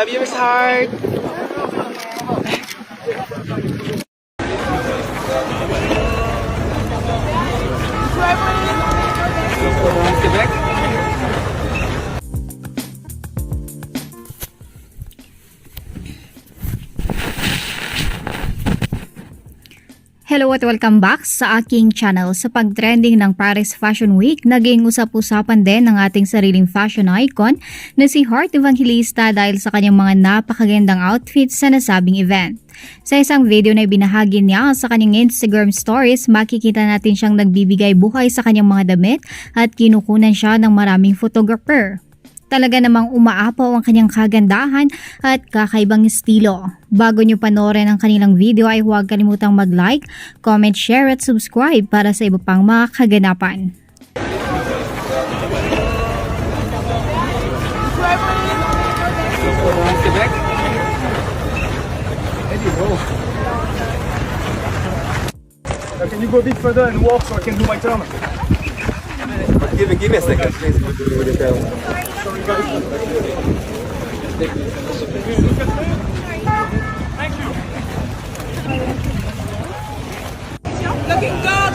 Love you, Miss Heart. Hello at welcome back sa aking channel. Sa pag-trending ng Paris Fashion Week, naging usap-usapan din ng ating sariling fashion icon na si Heart Evangelista dahil sa kanyang mga napakagandang outfits sa nasabing event. Sa isang video na ibinahagi niya sa kanyang Instagram stories, makikita natin siyang nagbibigay buhay sa kanyang mga damit at kinukunan siya ng maraming photographer. Talaga namang umaapaw ang kanyang kagandahan at kakaibang estilo. Bago nyo panoorin ang kanilang video ay huwag kalimutang mag-like, comment, share at subscribe para sa iba pang mga kaganapan. Can you go a bit further and walk so I can do my turn? Give, give me a second. Please, with the bell. Thank you. Looking good.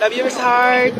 Love yours hard.